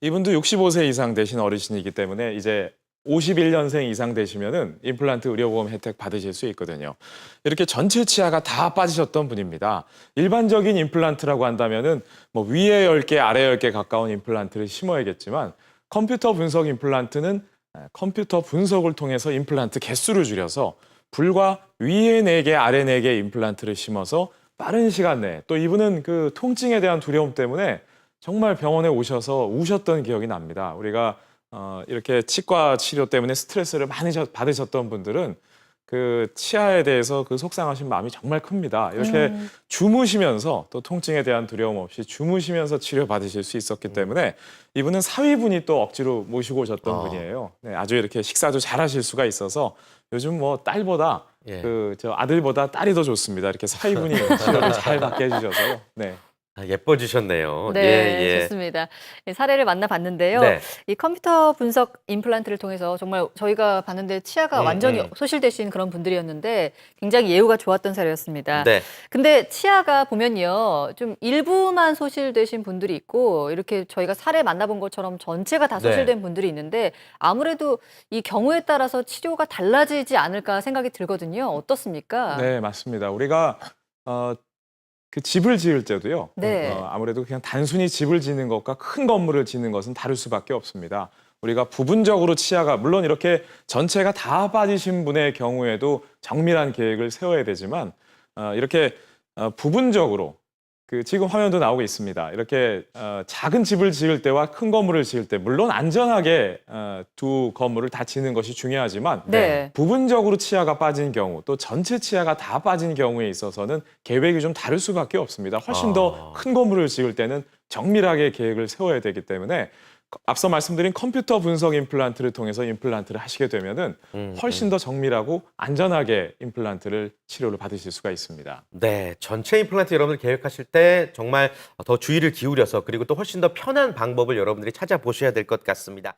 이분도 65세 이상 되신 어르신이기 때문에 이제 51년생 이상 되시면은 임플란트 의료보험 혜택 받으실 수 있거든요. 이렇게 전체 치아가 다 빠지셨던 분입니다. 일반적인 임플란트라고 한다면은 뭐 위에 10개, 아래 10개 가까운 임플란트를 심어야겠지만 컴퓨터 분석 임플란트는 컴퓨터 분석을 통해서 임플란트 개수를 줄여서 불과 위에 4개, 아래 4개 임플란트를 심어서 빠른 시간 내에 또 이분은 그 통증에 대한 두려움 때문에 정말 병원에 오셔서 우셨던 기억이 납니다. 우리가 어, 이렇게 치과 치료 때문에 스트레스를 많이 저- 받으셨던 분들은 그 치아에 대해서 그 속상하신 마음이 정말 큽니다. 이렇게 주무시면서 또 통증에 대한 두려움 없이 주무시면서 치료 받으실 수 있었기 때문에 이분은 사위분이 또 억지로 모시고 오셨던 아. 분이에요. 네, 아주 이렇게 식사도 잘하실 수가 있어서 요즘 뭐 딸보다 예. 그 저 아들보다 딸이 더 좋습니다. 이렇게 사위분이 치료를 잘 받게 해주셔서 네. 아, 예뻐지셨네요. 네, 예, 예. 좋습니다. 예, 사례를 만나봤는데요. 네. 이 컴퓨터 분석 임플란트를 통해서 정말 저희가 봤는데 치아가 음, 완전히 음. 소실되신 그런 분들이었는데 굉장히 예후가 좋았던 사례였습니다. 네. 근데 치아가 보면요, 좀 일부만 소실되신 분들이 있고 이렇게 저희가 사례 만나본 것처럼 전체가 다 네. 소실된 분들이 있는데 아무래도 이 경우에 따라서 치료가 달라지지 않을까 생각이 들거든요. 어떻습니까? 네, 맞습니다. 우리가 어, 그 집을 지을 때도요. 네. 어, 아무래도 그냥 단순히 집을 짓는 것과 큰 건물을 짓는 것은 다를 수밖에 없습니다. 우리가 부분적으로 치아가 물론 이렇게 전체가 다 빠지신 분의 경우에도 정밀한 계획을 세워야 되지만 어, 이렇게 어, 부분적으로 그 지금 화면도 나오고 있습니다. 이렇게 어, 작은 집을 지을 때와 큰 건물을 지을 때 물론 안전하게 어, 두 건물을 다 짓는 것이 중요하지만 네. 부분적으로 치아가 빠진 경우 또 전체 치아가 다 빠진 경우에 있어서는 계획이 좀 다를 수밖에 없습니다. 훨씬 아. 더큰 건물을 지을 때는 정밀하게 계획을 세워야 되기 때문에 앞서 말씀드린 컴퓨터 분석 임플란트를 통해서 임플란트를 하시게 되면은 음, 훨씬 더 정밀하고 안전하게 임플란트를 치료를 받으실 수가 있습니다. 네, 전체 임플란트 여러분들 계획하실 때 정말 더 주의를 기울여서 그리고 또 훨씬 더 편한 방법을 여러분들이 찾아보셔야 될 것 같습니다.